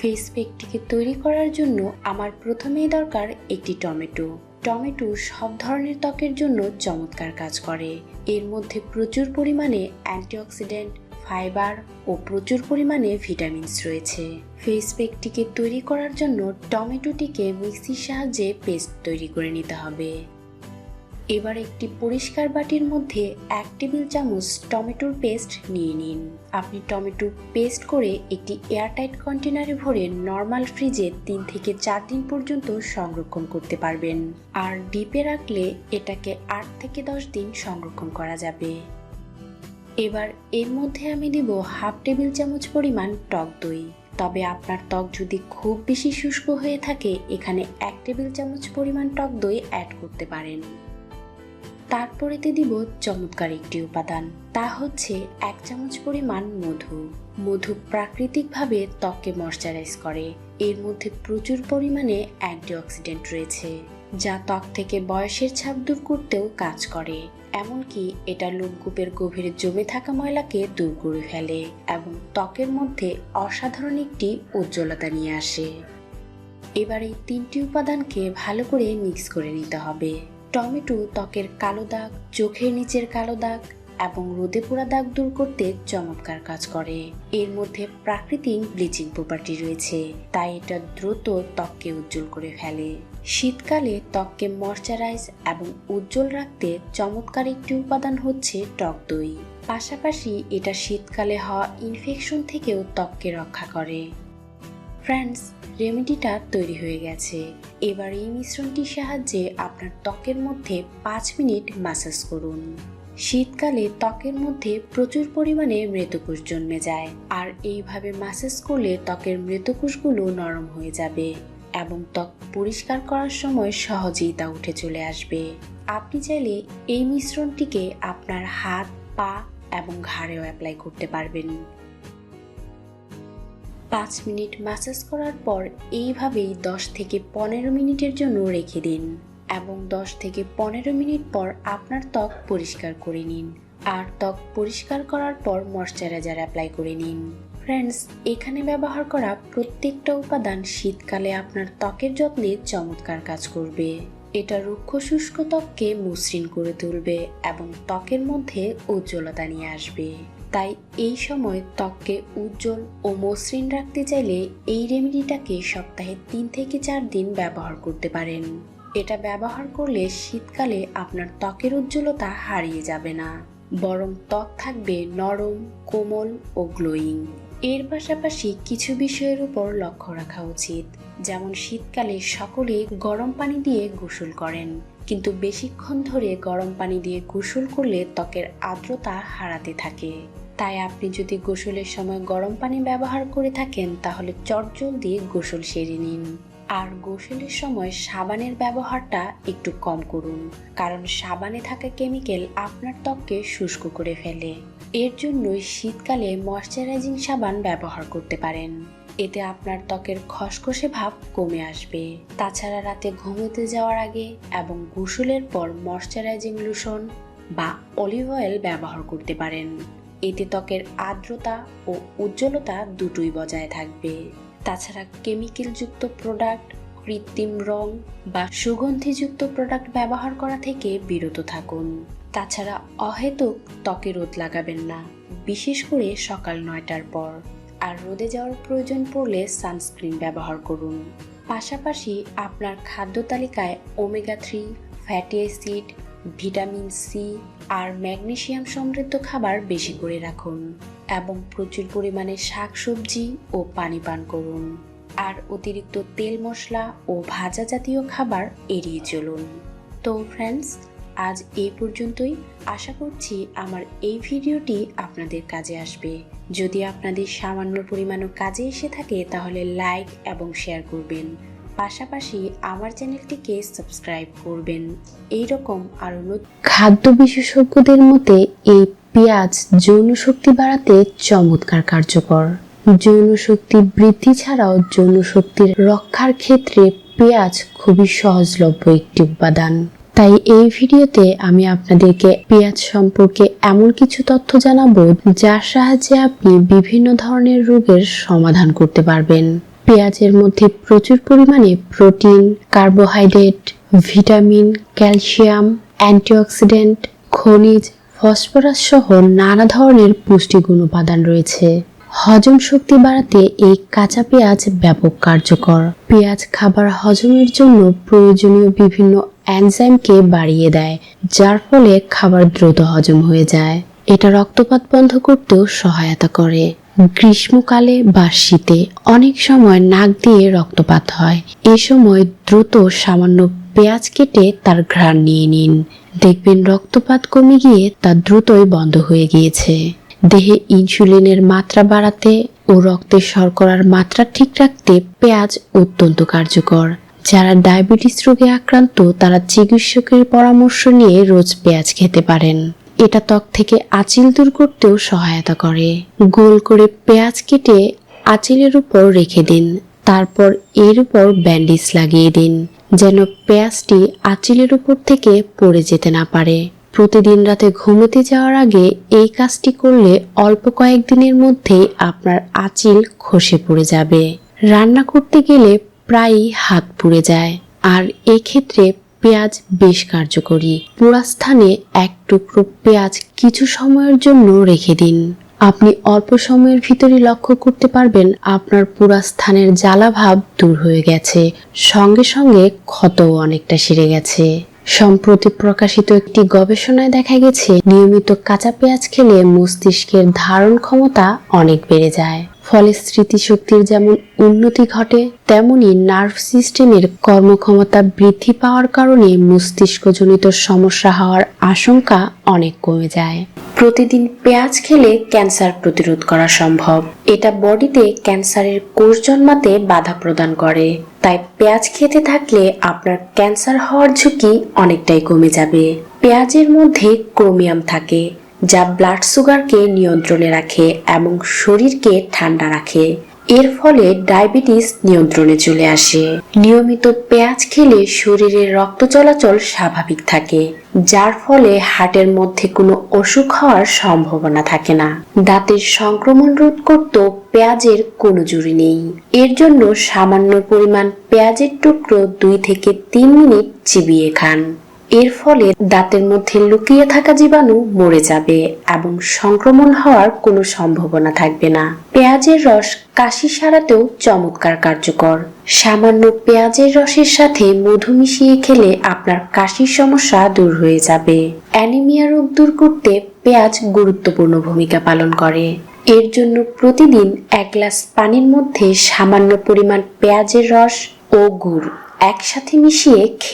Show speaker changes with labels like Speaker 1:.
Speaker 1: Face প্যাকটিকে তৈরি করার জন্য আমার প্রথমেই দরকার একটি টমেটো। টমেটো সব ধরনের ত্বকের জন্য চমৎকার কাজ করে। এর মধ্যে প্রচুর পরিমাণে অ্যান্টিঅক্সিডেন্ট, ফাইবার ও প্রচুর পরিমাণে ভিটামিনস রয়েছে। ফেস প্যাকটিকে তৈরি করার জন্য টমেটোটিকে মিক্সির সাহায্যে পেস্ট তৈরি করে নিতে হবে। এবার একটি পরিষ্কার বাটির মধ্যে এক টেবিল চামচ টমেটোর পেস্ট নিয়ে নিন। আপনি টমেটো পেস্ট করে একটি এয়ারটাইট কন্টেনারে ভরে নর্মাল ফ্রিজে তিন থেকে চার দিন পর্যন্ত সংরক্ষণ করতে পারবেন। আর ডিপে রাখলে এটাকে আট থেকে দশ দিন সংরক্ষণ করা যাবে। এবার এর মধ্যে আমি দিব হাফ টেবিল চামচ পরিমাণ টক দই। তবে আপনার ত্বক যদি খুব বেশি শুষ্ক হয়ে থাকে, এখানে এক টেবিল চামচ পরিমাণ টক দই অ্যাড করতে পারেন। তারপরেতে দিব চমৎকার একটি উপাদান। তা হচ্ছে এক চামচ পরিমাণ মধু। মধু প্রাকৃতিকভাবে ত্বককে ময়শ্চারাইজ করে। এর মধ্যে প্রচুর পরিমাণে অ্যান্টিঅক্সিডেন্ট রয়েছে, যা ত্বক থেকে বয়সের ছাপ দূর করতেও কাজ করে। এমনকি এটা লোমকূপের গভীরে জমে থাকা ময়লাকে দূর করে ফেলে এবং ত্বকের মধ্যে অসাধারণ একটি উজ্জ্বলতা নিয়ে আসে। এবার এই তিনটি উপাদানকে ভালো করে মিক্স করে নিতে হবে। টমেটো ত্বকের কালো দাগ, চোখের নিচের কালো দাগ এবং রোদে পোড়া দাগ দূর করতে চমৎকার কাজ করে। এর মধ্যে প্রাকৃতিক ব্লিচিং প্রপার্টি রয়েছে, তাই এটা দ্রুত ত্বককে উজ্জ্বল করে ফেলে। শীতকালে ত্বককে ময়শ্চারাইজ এবং উজ্জ্বল রাখতে চমৎকার একটি উপাদান হচ্ছে টক দই। পাশাপাশি এটা শীতকালে হওয়া ইনফেকশন থেকেও ত্বককে রক্ষা করে। ফ্রেন্ডস রেমেডিটা তৈরি হয়ে গেছে। এবার এই মিশ্রণটির সাহায্যে আপনার ত্বকের মধ্যে পাঁচ মিনিট ম্যাসাজ করুন। শীতকালে ত্বকের মধ্যে প্রচুর পরিমাণে মৃতকোষ জন্মে যায়, আর এইভাবে ম্যাসাজ করলে ত্বকের মৃতকোষগুলো নরম হয়ে যাবে এবং ত্বক পরিষ্কার করার সময় সহজেই তা উঠে চলে আসবে। আপনি চাইলে এই মিশ্রণটিকে আপনার হাত, পা এবং ঘাড়েও অ্যাপ্লাই করতে পারবেন। পাঁচ মিনিট ম্যাসাজ করার পর এইভাবেই দশ থেকে পনেরো মিনিটের জন্য রেখে দিন এবং দশ থেকে পনেরো মিনিট পর আপনার ত্বক পরিষ্কার করে নিন। আর ত্বক পরিষ্কার করার পর ময়শ্চারাইজার অ্যাপ্লাই করে নিন। ফ্রেন্ডস, এখানে ব্যবহার করা প্রত্যেকটা উপাদান শীতকালে আপনার ত্বকের যত্নে চমৎকার কাজ করবে। এটা রুক্ষ শুষ্ক ত্বককে মসৃণ করে তুলবে এবং ত্বকের মধ্যে উজ্জ্বলতা নিয়ে আসবে। তাই এই সময় ত্বককে উজ্জ্বল ও মসৃণ রাখতে চাইলে এই রেমেডিটাকে সপ্তাহে তিন থেকে চার দিন ব্যবহার করতে পারেন। এটা ব্যবহার করলে শীতকালে আপনার ত্বকের উজ্জ্বলতা হারিয়ে যাবে না, বরং ত্বক থাকবে নরম, কোমল ও গ্লোয়িং। এর পাশাপাশি কিছু বিষয়ের উপর লক্ষ্য রাখা উচিত। যেমন শীতকালে সকলে গরম পানি দিয়ে গোসল করেন। কিন্তু বেশিক্ষণ ধরে গরম পানি দিয়ে গোসল করলে ত্বকের আর্দ্রতা হারাতে থাকে। তাই আপনি যদি গোসলের সময় গরম পানি ব্যবহার করে থাকেন, তাহলে চটজলদি গোসল সেরে নিন। আর গোসলের সময় সাবানের ব্যবহারটা একটু কম করুন, কারণ সাবানে থাকা কেমিক্যাল আপনার ত্বককে শুষ্ক করে ফেলে। এর জন্যই শীতকালে ময়শ্চারাইজিং সাবান ব্যবহার করতে পারেন। এতে আপনার ত্বকের খসখসে ভাব কমে আসবে। তাছাড়া রাতে ঘুমোতে যাওয়ার আগে এবং গোসলের পর ময়শ্চারাইজিং লোশন বা অলিভ অয়েল ব্যবহার করতে পারেন। এতে ত্বকের আর্দ্রতা ও উজ্জ্বলতা দুটোই বজায় থাকবে। তাছাড়া কেমিক্যালযুক্ত প্রোডাক্ট, কৃত্রিম রং বা সুগন্ধিযুক্ত প্রোডাক্ট ব্যবহার করা থেকে বিরত থাকুন। তাছাড়া অহেতুক ত্বকে রোদ লাগাবেন না, বিশেষ করে সকাল নয়টার পর। আর রোদে যাওয়ার প্রয়োজন পড়লে সানস্ক্রিন ব্যবহার করুন। পাশাপাশি আপনার খাদ্য তালিকায় omega three fatty acid vitamin C আর ম্যাগনেশিয়াম সমৃদ্ধ খাবার বেশি করে রাখুন এবং প্রচুর পরিমাণে শাকসবজি ও পানি পান করুন। আর অতিরিক্ত তেল মশলা ও ভাজা জাতীয় খাবার এড়িয়ে চলুন। তো ফ্রেন্ডস আজ এই পর্যন্তই। আশা করছি আমার এই ভিডিওটি আপনাদের কাজে আসবে। যদি আপনাদের সামান্য পরিমাণও কাজে এসে থাকে, তাহলে লাইক এবং শেয়ার করবেন। পাশাপাশি আমার চ্যানেলটিকে সাবস্ক্রাইব করবেন। এই রকম আরও খাদ্য বিশেষজ্ঞদের মতে, এই পেঁয়াজ যৌন শক্তি বাড়াতে চমৎকার কার্যকর। যৌন শক্তি বৃদ্ধি ছাড়াও যৌন শক্তির রক্ষার ক্ষেত্রে পেঁয়াজ খুবই সহজলভ্য একটি উপাদান। তাই এই ভিডিওতে আমি আপনাদেরকে পেঁয়াজ সম্পর্কে এমন কিছু তথ্য জানাব যার সাহায্যে আপনি বিভিন্ন ধরনের রোগের সমাধান করতে পারবেন। পেঁয়াজের মধ্যে প্রচুর পরিমাণে protein, carbohydrate, vitamin, calcium, antioxidant, খনিজ, ফসফরাস সহ নানা ধরনের পুষ্টিগুণ উপাদান রয়েছে। হজম শক্তি বাড়াতে এই কাঁচা পেঁয়াজ ব্যাপক কার্যকর। পেঁয়াজ খাবার হজমের জন্য প্রয়োজনীয় বিভিন্ন এনজাইমকে বাড়িয়ে দেয়, যার ফলে খাবার দ্রুত হজম হয়ে যায়। এটা রক্তপাত বন্ধ করতেও সহায়তা করে। গ্রীষ্মকালে বা শীতে অনেক সময় নাক দিয়ে রক্তপাত হয়। এ সময় দ্রুত সামান্য পেঁয়াজ কেটে তার ঘ্রাণ নিয়ে নিন। দেখবেন রক্তপাত কমে গিয়ে তা দ্রুতই বন্ধ হয়ে গিয়েছে। দেহে ইনসুলিনের মাত্রা বাড়াতে ও রক্তে শর্করার মাত্রা ঠিক রাখতে পেঁয়াজ অত্যন্ত কার্যকর। যারা ডায়াবেটিস রোগে আক্রান্ত, তারা চিকিৎসকের পরামর্শ নিয়ে রোজ পেঁয়াজ খেতে পারেন। এটা ত্বক থেকে আঁচিল দূর করতেও সহায়তা করে। গোল করে পেঁয়াজ কেটে আঁচিলের উপর রেখে দিন। তারপর এর উপর ব্যান্ডেজ লাগিয়ে দিন, যেন পেঁয়াজটি আঁচিলের উপর থেকে পড়ে যেতে না পারে। প্রতিদিন রাতে ঘুমোতে যাওয়ার আগে এই কাজটি করলে অল্প কয়েকদিনের মধ্যেই আপনার আঁচিল খসে পড়ে যাবে। রান্না করতে গেলে প্রায়ই হাত পুড়ে যায়। আর এক্ষেত্রে পেঁয়াজ বেশ কার্যকরী। পোড়া স্থানে এক টুকরো পেঁয়াজ কিছু সময়ের জন্য রেখে দিন। আপনি অল্প সময়ের ভিতরে লক্ষ্য করতে পারবেন আপনার পুরা স্থানের জ্বালাভাব দূর হয়ে গেছে। সঙ্গে সঙ্গে ক্ষতও অনেকটা সেরে গেছে। সম্প্রতি প্রকাশিত একটি গবেষণায় দেখা গেছে, নিয়মিত কাঁচা পেঁয়াজ খেলে মস্তিষ্কের ধারণ ক্ষমতা অনেক বেড়ে যায়। ফলে স্মৃতিশক্তির যেমন উন্নতি ঘটে, তেমনি নার্ভ সিস্টেমের কর্মক্ষমতা বৃদ্ধি পাওয়ার কারণে মস্তিষ্কজনিত সমস্যা হওয়ার আশঙ্কা অনেক কমে যায়। প্রতিদিন পেঁয়াজ খেলে ক্যান্সার প্রতিরোধ করা সম্ভব। এটা বডিতে ক্যান্সারের কোষ জন্মাতে বাধা প্রদান করে। তাই পেঁয়াজ খেতে থাকলে আপনার ক্যান্সার হওয়ার ঝুঁকি অনেকটাই কমে যাবে। পেঁয়াজের মধ্যে ক্রোমিয়াম থাকে যা ব্লাড সুগারকে নিয়ন্ত্রণে রাখে এবং শরীরকে ঠান্ডা রাখে। এর ফলে ডায়াবেটিস নিয়ন্ত্রণে চলে আসে। নিয়মিত পেঁয়াজ খেলে শরীরের রক্ত চলাচল স্বাভাবিক থাকে, যার ফলে হার্টের মধ্যে কোনো অসুখ হওয়ার সম্ভাবনা থাকে না। দাঁতের সংক্রমণ রোধ করতেও পেঁয়াজের কোনো জুড়ি নেই। এর জন্য সামান্য পরিমাণ পেঁয়াজের টুকরো দুই থেকে তিন মিনিট চিবিয়ে খান। এর ফলে দাঁতের মধ্যে লুকিয়ে থাকা জীবাণু মরে যাবে এবং সংক্রমণ হওয়ার কোনো সম্ভাবনা থাকবে না। পেঁয়াজের রস কাশি সারাতেও চমৎকার কার্যকর। সামান্য পেঁয়াজের রসের সাথে মধু মিশিয়ে খেলে আপনার কাশির সমস্যা দূর হয়ে যাবে। অ্যানিমিয়া রোগ দূর করতে পেঁয়াজ গুরুত্বপূর্ণ ভূমিকা পালন করে। এর জন্য প্রতিদিন এক গ্লাস পানির মধ্যে সামান্য পরিমাণ পেঁয়াজের রস ও গুড় একসাথে মিশিয়ে খেয়ে